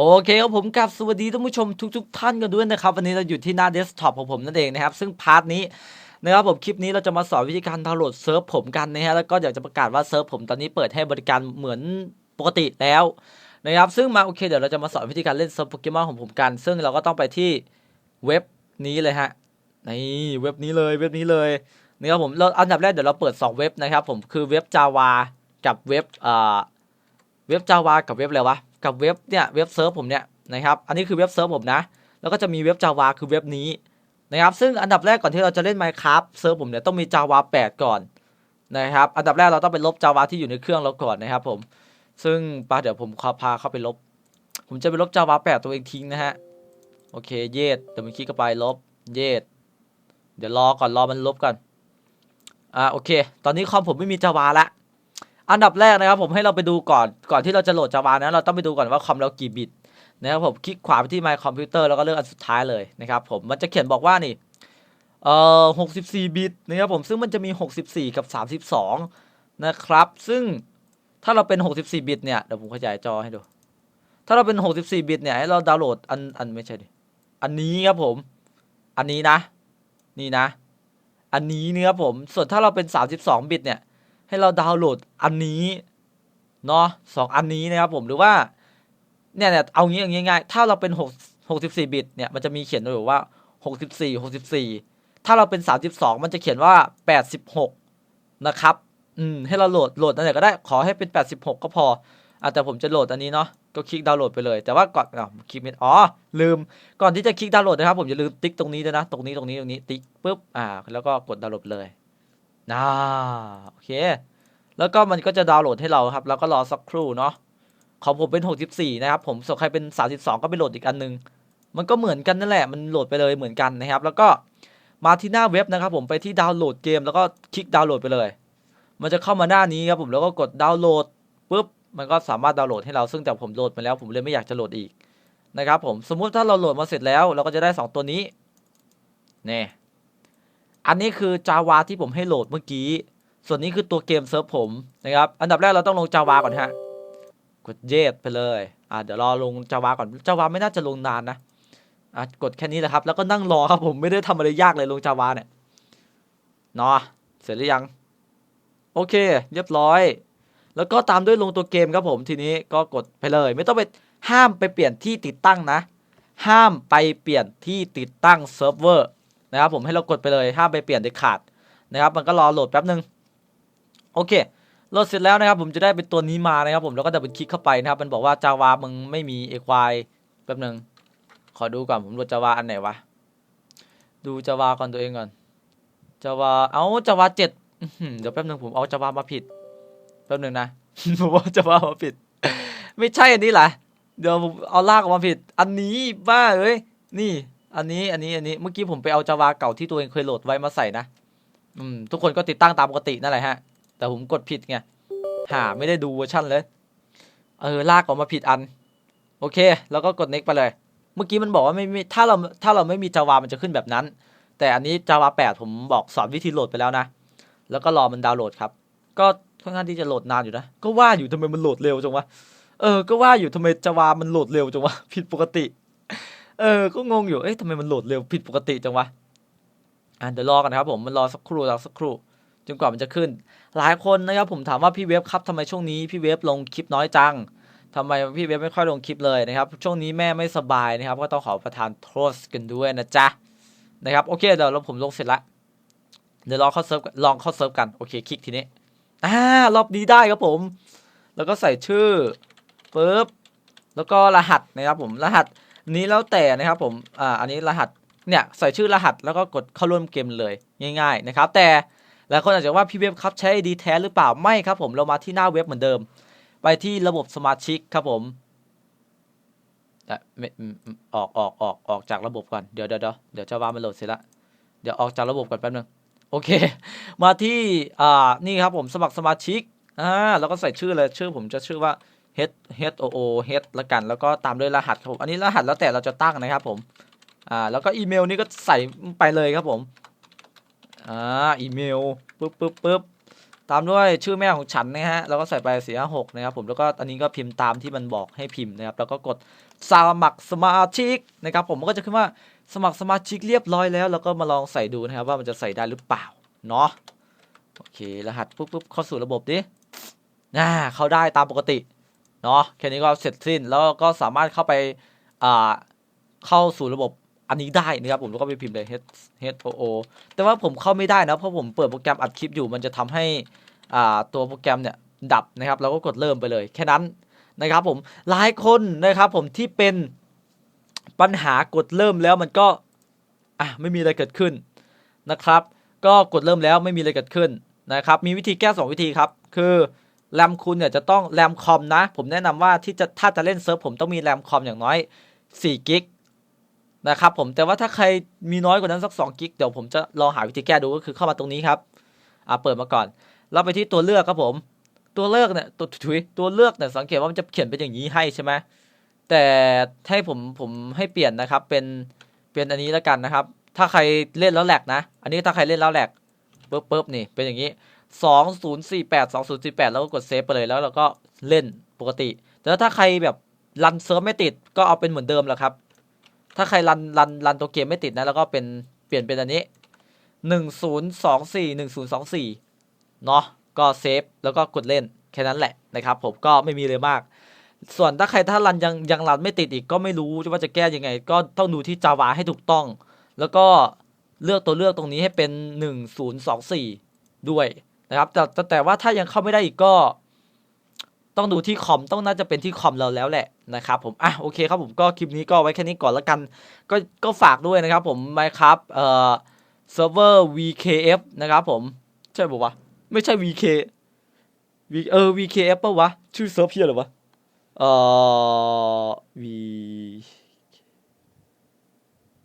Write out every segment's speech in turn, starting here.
โอเคครับผมกับสวัสดีท่านผู้ชมทุก ๆ ท่านกันด้วยนะครับ วันนี้เราอยู่ที่หน้าเดสก์ท็อปของผมนั่นเองนะครับ ซึ่งพาร์ทนี้นะครับผมคลิปนี้เราจะมาสอนวิธีการดาวน์โหลดเซิร์ฟผมกันนะฮะแล้วก็อยากจะประกาศว่าเซิร์ฟผมตอนนี้เปิดให้บริการเหมือนปกติแล้วนะครับซึ่งมาโอเคเดี๋ยวเราจะมาสอนวิธีการเล่นเซิร์ฟโปเกมอนของผมกัน ซึ่งเราก็ต้องไปที่เว็บนี้เลยฮะนี่เว็บนี้เลยเว็บนี้เลยนะครับผมเราอันดับแรกเดี๋ยวเราเปิดสองเว็บนะครับผมคือเว็บ Java กับเว็บเอ่าเว็บ Java กับเว็บอะไรวะ กับเว็บเนี่ยเว็บเซิร์ฟผมเนี่ยนะครับอันนี้คือเว็บเซิร์ฟผมนะ แล้วก็จะมีเว็บ Java คือเว็บนี้นะครับซึ่งอันดับแรกก่อนที่เราจะเล่น Minecraft เซิร์ฟผมเนี่ยต้องมี Java 8 ก่อนนะครับอันดับแรกเราต้องไปลบ Java ที่อยู่ในเครื่องเราก่อนนะครับผมซึ่งปาเดี๋ยวผมขอพาเข้าไปลบ ผมจะไปลบ Java 8 ตัวเองทิ้งนะฮะโอเคเยดเดี๋ยวมันคลิกเข้าไปลบเยดเดี๋ยวรอก่อนรอมันลบก่อนอ่าโอเค ตอนนี้คอมผมไม่มี Java ละ อันดับแรกนะครับผมให้เราไปดูก่อนก่อนที่เราจะโหลด Java นะเราต้องไปดูก่อนว่าคอมเรากี่บิตนะครับผมคลิกขวาไปที่ My Computer แล้วก็เลือกอันสุดท้ายเลยนะครับผมมันจะเขียนบอกว่านี่เอ่อ64 บิตนะครับผมซึ่งมันจะมี 64 กับ 32 นะครับ ซึ่งถ้าเราเป็น 64 บิตเนี่ยเดี๋ยวผมขยายจอให้ดู ถ้าเราเป็น 64 บิตเนี่ยให้เราดาวน์โหลดอันอันไม่ใช่ดิอันนี้ครับผม อันนี้นะ นี่นะ อันนี้นี่ครับผม ส่วนถ้าเราเป็น 32 บิตเนี่ย ให้เราดาวน์โหลดอันนี้เนาะสองอันนี้นะครับผมหรือว่าเนี่ยเนี่ยเอางี้ง่ายๆถ้าเราเป็น6 64บิตเนี่ยมันจะมีเขียนอยู่ว่า 64 64 ถ้าเราเป็น 32 มันจะเขียนว่า 86 นะครับอืมให้เราโหลดโหลดอันไหนก็ได้ขอให้เป็น 86 ก็พออะแต่ผมจะโหลดอันนี้เนาะก็คลิกดาวน์โหลดไปเลย แต่ว่าก่อนอะคลิกไม่อ๋อลืมก่อนที่จะคลิกดาวน์โหลดนะครับผมอย่าลืมติ๊กตรงนี้ด้วยนะ ตรงนี้ตรงนี้ตรงนี้ติ๊กปุ๊บอ่าแล้วก็กดดาวน์โหลดเลย อ่าโอเค แล้วก็มันก็จะดาวน์โหลดให้เราครับ แล้วก็รอสักครู่เนาะของผมเป็น 64 นะครับ ผมส่วนใครเป็น 32 ก็ไปโหลดอีกอันนึง มันก็เหมือนกันนั่นแหละ มันโหลดไปเลยเหมือนกันนะครับ แล้วก็มาที่หน้าเว็บนะครับ ผมไปที่ดาวน์โหลดเกม แล้วก็คลิกดาวน์โหลดไปเลย มันจะเข้ามาหน้านี้ครับผม แล้วก็กดดาวน์โหลดปุ๊บ มันก็สามารถดาวน์โหลดให้เรา ซึ่งแต่ผมโหลดมาแล้ว ผมเลยไม่อยากจะโหลดอีกนะครับผม สมมุติถ้าเราโหลดมาเสร็จแล้ว เราก็จะได้ 2 ตัวนี้ นี่ อันนี้คือ Java ที่ผมให้โหลดเมื่อกี้ ส่วนนี้คือตัวเกมเซิร์ฟผมนะครับ อันดับแรกเราต้องลง Java ก่อนฮะ กดเยดไปเลย อ่าเดี๋ยวรอลง Java ก่อน Java ไม่น่าจะลงนานนะ อะกดแค่นี้แหละครับ แล้วก็นั่งรอครับผมไม่ได้ทำอะไรยากเลยลง Java เนี่ยเนาะเสร็จหรือยัง โอเค เรียบร้อย แล้วก็ตามด้วยลงตัวเกมครับผมทีนี้ก็กดไปเลย ไม่ต้องไปห้ามไปเปลี่ยนที่ติดตั้งนะ ห้ามไปเปลี่ยนที่ติดตั้งเซิร์ฟเวอร์ นะครับผมให้เรากดไปเลยห้ามไปเปลี่ยนเด็ดขาดนะครับ มันก็รอโหลดแป๊บนึงโอเคโหลดเสร็จแล้วนะครับ ผมจะได้เป็นตัวนี้มานะครับ ผมแล้วก็ดับเบิลคลิกเข้าไปนะครับ มันบอกว่า Java มึงไม่มี equal แป๊บนึงขอดูก่อนผมโหลด Java อันไหนวะดู Java ก่อนตัวเองก่อน Java เอา Java 7อื้อหือเดี๋ยวแป๊บนึงผมเอา Java มาผิดแป๊บนึงนะผมว่า Java มาผิด ไม่ใช่อันนี้แหละเดี๋ยวผมเอาลากออกมาผิด อันนี้บ้าเอ้ยนี่ อันนี้อันนี้อันนี้เมื่อกี้ผมไปเอา Java เก่าที่ตัวเองเคยโหลดไว้มาใส่นะอืมทุกคนก็ติดตั้งตามปกตินั่นแหละฮะ แต่ผมกดผิดไงหาไม่ได้ดูเวอร์ชันเลยเออลากออกมาผิดอัน โอเค แล้วก็กด next ไปเลย เมื่อกี้มันบอกว่าไม่มีถ้าเราถ้าเราไม่มี Java มันจะขึ้นแบบนั้น แต่อันนี้ Java 8ผมบอกสอนวิธีโหลดไปแล้วนะ แล้วก็รอมันดาวน์โหลดครับ ก็ค่อนข้างที่จะโหลดนานอยู่นะ ก็ว่าอยู่ทำไมมันโหลดเร็วจังวะ เออ ก็ว่าอยู่ทำไม Java มันโหลดเร็วจังวะ ผิดปกติ เออ ก็งงอยู่ เอ๊ะทำไมมันโหลดเร็วผิดปกติจังวะ อะเดี๋ยวรอกันนะครับผม มันรอสักครู่รอสักครู่ จนกว่ามันจะขึ้น หลายคนนะครับผมถามว่าพี่เวฟครับทำไมช่วงนี้พี่เวฟลงคลิปน้อยจังทำไมพี่เวฟไม่ค่อยลงคลิปเลยนะครับ ช่วงนี้แม่ไม่สบายนะครับ ก็ต้องขอประทานโทษกันด้วยนะจ๊ะนะครับโอเคเดี๋ยวเราผมลงเสร็จละเดี๋ยวลองเข้าเซิร์ฟลองเข้าเซิร์ฟกันโอเคคลิกทีนี้อ่ารอบนี้ได้ครับผม แล้วก็ใส่ชื่อปุ๊บแล้วก็รหัสนะครับผมรหัส นี้แล้วแต่นะครับผมอ่าอันนี้รหัสเนี่ยใส่ชื่อรหัสแล้วก็กดเข้าร่วมเกมเลยง่าย ๆ นะครับ แต่หลายคนอาจจะว่าพี่เว็บครับใช้ดีแท้หรือเปล่าไม่ครับผมเรามาที่หน้าเว็บเหมือนเดิม ไปที่ระบบสมาชิกครับผมออกออกออกออกจากระบบก่อนเดี๋ยวเดี๋ยวเดี๋ยวเดี๋ยวจะว่ามันโหลดเสร็จละเดี๋ยวออกจากระบบก่อนแป๊บนึงโอเค มาที่อ่านี่ครับผมสมัครสมาชิกอ่าแล้วก็ใส่ชื่อเลยชื่อผมจะชื่อว่า h h o o h ละกัน แล้วก็ตามด้วยรหัสครับผมอันนี้รหัสแล้วแต่เราจะตั้งนะครับผมอ่าแล้วก็อีเมลนี่ก็ใส่ไปเลยครับผมอ่าอีเมลปึ๊บปึ๊บปึ๊บตามด้วยชื่อแม่ของฉันนะฮะแล้วก็ใส่ไปสี่ห้าหกนะครับผมแล้วก็อันนี้ก็พิมพ์ตามที่มันบอกให้พิมพ์นะครับแล้วก็กดสมัครสมาชิกนะครับผมมันก็จะขึ้นว่าสมัครสมาชิกเรียบร้อยแล้ว แล้วก็มาลองใส่ดูนะครับว่ามันจะใส่ได้หรือเปล่าเนาะโอเครหัสปุ๊บปุ๊บเข้าสู่ระบบดิน่าเข้าได้ตามปกติ เนาะแค่นี้ก็เสร็จสิ้นแล้วก็สามารถเข้าไปอ่าเข้าสู่ระบบอันนี้ได้นะครับผมแล้วก็ไปพิมพ์เลย H H O O แต่ว่าผมเข้าไม่ได้นะเพราะผมเปิดโปรแกรมอัดคลิปอยู่มันจะทำให้อ่าตัวโปรแกรมเนี่ยดับนะครับแล้วก็กดเริ่มไปเลย แค่นั้นนะครับผมหลายคนนะครับผมที่เป็นปัญหากดเริ่มแล้วมันก็อะไม่มีอะไรเกิดขึ้นนะครับ ก็กดเริ่มแล้วไม่มีอะไรเกิดขึ้นนะครับ มีวิธีแก้ 2 วิธีครับ คือ แรมคุณเนี่ยจะต้องแรมคอมนะ ผมแนะนำว่าที่จะถ้าจะเล่นเซิร์ฟผมต้องมีแรมคอมอย่างน้อย4กิกนะครับผมแต่ว่าถ้าใครมีน้อยกว่านั้นสัก2กิกเดี๋ยวผมจะลองหาวิธีแก้ดูก็คือเข้ามาตรงนี้ครับอ่าเปิดมาก่อน เราไปที่ตัวเลือกครับผม ตัวเลือกเนี่ยตัวถุยตัวเลือกเนี่ยสังเกตว่ามันจะเขียนเป็นอย่างนี้ให้ใช่ไหมแต่ให้ผมผมให้เปลี่ยนนะครับเป็นเป็นอันนี้แล้วกันนะครับ ถ้าใครเล่นแล้วแหลกนะ อันนี้ถ้าใครเล่นแล้วแหลกปึ๊บปึ๊บนี่เป็นอย่างนี้ 2048 2048 แล้วก็กดเซฟไปเลยแล้วเราก็เล่นปกติ แต่ถ้าใครแบบรันเซิร์ฟไม่ติดก็เอาเป็นเหมือนเดิมแหละครับ ถ้าใครรันรันรันตัวเกมไม่ติดนะแล้วก็เป็นเปลี่ยนเป็นอันนี้หนึ่งศูนย์สองสี่หนึ่งศูนย์สองสี่เนาะก็เซฟแล้วก็กดเล่นแค่นั้นแหละนะครับ ผมก็ไม่มีเลยมาก ส่วนถ้าใครถ้ารันยังยังรันไม่ติดอีกก็ไม่รู้ว่าจะแก้ยังไง ก็ต้องดูที่ Java ให้ถูกต้อง แล้วก็เลือกตัวเลือกตรงนี้ให้เป็นหนึ่งศูนย์สองสี่ด้วย นะครับแต่แต่ว่าถ้ายังเข้าไม่ได้อีกก็ต้องดูที่คอมต้องน่าจะเป็นที่คอมเราแล้วแหละนะครับผมอะโอเคครับผมก็คลิปนี้ก็ไว้แค่นี้ก่อนแล้วกัน ก็ก็ฝากด้วยนะครับผมไมครับเอ่อเซิร์ฟเวอร์ VKF นะครับผม ใช่ปะวะ ไม่ใช่ VK V เออ VKF ปะวะ ชื่อเซิร์ฟเพียหรอวะ เอ่อ V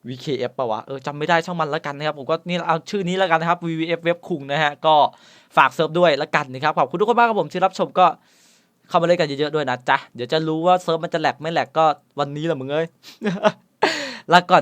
VKF ปะวะ เออจำไม่ได้ช่างมันแล้วกันนะครับ ผมก็นี่เอาชื่อนี้แล้วกันนะครับ VVF เว็บคุงนะฮะ ก็ฝากเซิร์ฟด้วยแล้วกันนะครับ ขอบคุณทุกคนมากครับผมที่รับชมก็เข้ามาเล่นกันเยอะๆด้วยนะจ๊ะ เดี๋ยวจะรู้ว่าเซิร์ฟมันจะแหลกไม่แหลกก็วันนี้แหละมึงเอ้ยลาก่อน